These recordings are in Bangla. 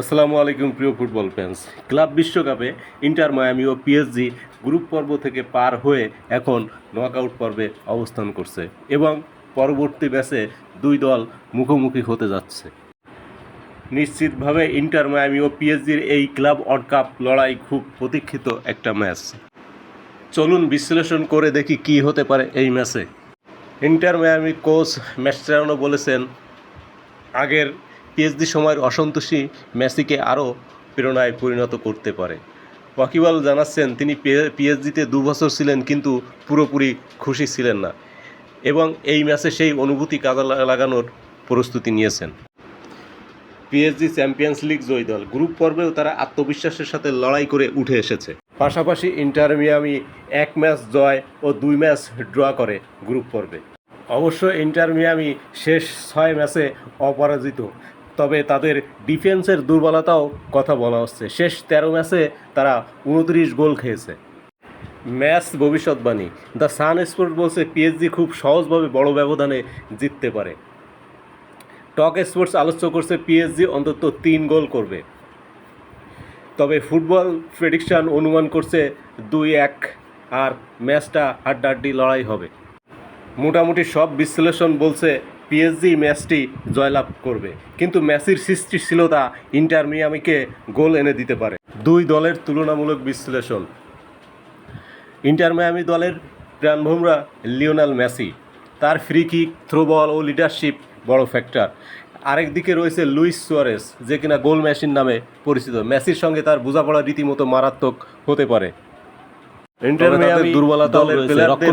আসসালামু আলাইকুম, প্রিয় ফুটবল ফ্যান্স ক্লাব বিশ্বকাপে ইন্টার মায়ামি ও পিএসজি গ্রুপ পর্ব থেকে পার হয়ে এখন নকআউট পর্বে অবস্থান করছে এবং পরবর্তী ম্যাচে দুই দল মুখোমুখি হতে যাচ্ছে। নিশ্চিতভাবে ইন্টার মায়ামি ও পিএসজির এই ক্লাব ওয়ার্ল্ড কাপ লড়াই খুব প্রতীক্ষিত একটা ম্যাচ। চলুন বিশ্লেষণ করে দেখি কি হতে পারে এই ম্যাচে। ইন্টার মায়ামি কোচ ম্যাস্টারানো বলেছেন, আগের পিএইচডি সময়ের অসন্তোষী মেসিকে আরও প্রেরণায় পরিণত করতে পারে। ওয়াকিবল জানাচ্ছেন, তিনি পিএইচডিতে দু বছর ছিলেন কিন্তু পুরোপুরি খুশি ছিলেন না এবং এই ম্যাচে সেই অনুভূতি কাজে লাগানোর প্রস্তুতি নিয়েছেন। পিএসজি চ্যাম্পিয়ন্স লিগ জয়ী দল, গ্রুপ পর্বেও তারা আত্মবিশ্বাসের সাথে লড়াই করে উঠে এসেছে। পাশাপাশি ইন্টার মিয়ামি এক ম্যাচ জয় ও দুই ম্যাচ ড্র করে গ্রুপ পর্বে। অবশ্য ইন্টার মিয়ামি শেষ ছয় ম্যাচে অপরাজিত। তবে তাদের ডিফেন্সের দুর্বলতাও কথা বলা হচ্ছে। শেষ তেরো ম্যাচে তারা উনত্রিশ গোল খেয়েছে। ম্যাচ ভবিষ্যৎবাণী। দ্য সান স্পোর্ট বলছে, পিএসজি খুব সহজভাবে বড় ব্যবধানে জিততে পারে। টক স্পোর্টস আলোচ্য করছে, পিএসজি অন্তত তিন গোল করবে। তবে ফুটবল প্রেডিকশন অনুমান করছে, দুই এক, আর ম্যাচটা হাড্ডাহাড্ডি লড়াই হবে। মোটামুটি সব বিশ্লেষণ বলছে পিএসজি ম্যাচটি জয়লাভ করবে। কিন্তু ম্যাচের সৃষ্টিশীলতা ইন্টার মিয়ামিকে গোল এনে দিতে পারে। দুই দলের তুলনামূলক বিশ্লেষণ। ইন্টার মিয়ামি দলের প্রাণভোমরা লিওনাল মেসি। তার ফ্রি কিক থ্রো বল ও লিডারশিপ বড় ফ্যাক্টর আরেক দিকে রয়েছে লুইস সুয়ারেস যে কিনা গোল মেশিন নামে পরিচিত। মেসির সঙ্গে তার বোঝাপড়া রীতিমতো মারাত্মক হতে পারে। ইন্টার মিয়ামি দুর্বলতাও দলের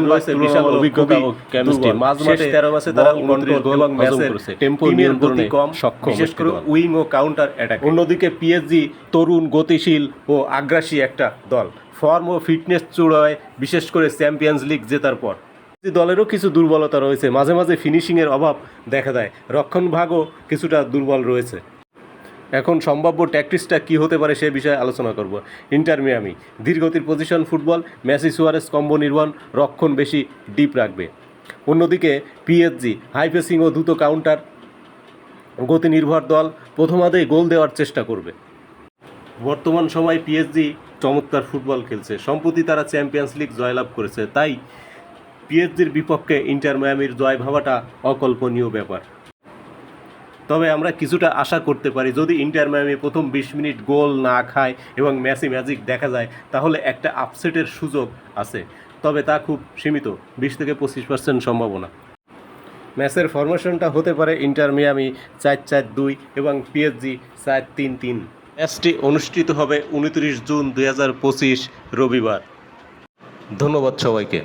রয়েছে, বিশাল অভিজ্ঞতা ও কেমিস্ট্রি। মাঝমাঠে শেষ 13 ম্যাচে তারা বল 29 গোল এবং ম্যাচের টেম্পো নিয়ন্ত্রণে কম, সক্ষম বিশেষ করে উইং ও কাউন্টার অ্যাটাক অন্যদিকে পিএসজি তরুণ গতিশীল ও আগ্রাসী একটা দল। ফর্ম ও ফিটনেস চূড়ায় বিশেষ করে চ্যাম্পিয়ন্স লিগ জেতার পর। দলেরও কিছু দুর্বলতা রয়েছে। মাঝে মাঝে ফিনিশিংয়ের অভাব দেখা দেয়। রক্ষণভাগও কিছুটা দুর্বল রয়েছে। এখন সম্ভাব্য ট্যাকটিক্সটা কী হতে পারে সে বিষয়ে আলোচনা করব। Inter Miami ধীরগতির position football Messi Suarez combo নির্মাণ, রক্ষণ বেশি ডিপ রাখবে। অন্যদিকে পিএসজি হাই পেসিং ও দ্রুত কাউন্টার গতি নির্ভর দল প্রথমাদেই গোল দেওয়ার চেষ্টা করবে। বর্তমান সময় পিএসজি চমৎকার ফুটবল খেলছে। সম্প্রতি তারা চ্যাম্পিয়ন্স লিগ জয়লাভ করেছে। তাই পিএসজির বিপক্ষে ইন্টার মিয়ামির জয় ভাবাটা অকল্পনীয় ব্যাপার। তবে আমরা কিছুটা আশা করতে পারি, যদি ইন্টার মিয়ামি প্রথম বিশ মিনিট গোল না খায় এবং ম্যাচি ম্যাজিক দেখা যায়, তাহলে একটা আপসেটের সুযোগ আছে। তবে তা খুব সীমিত, বিশ থেকে পঁচিশ পার্সেন্ট সম্ভাবনা। ম্যাচের ফরমেশনটা হতে পারে ইন্টার মিয়ামি চার চার দুই এবং পিএসজি চার তিন তিন। ম্যাচটি অনুষ্ঠিত হবে উনত্রিশ জুন দু হাজার পঁচিশ রবিবার। ধন্যবাদ সবাইকে।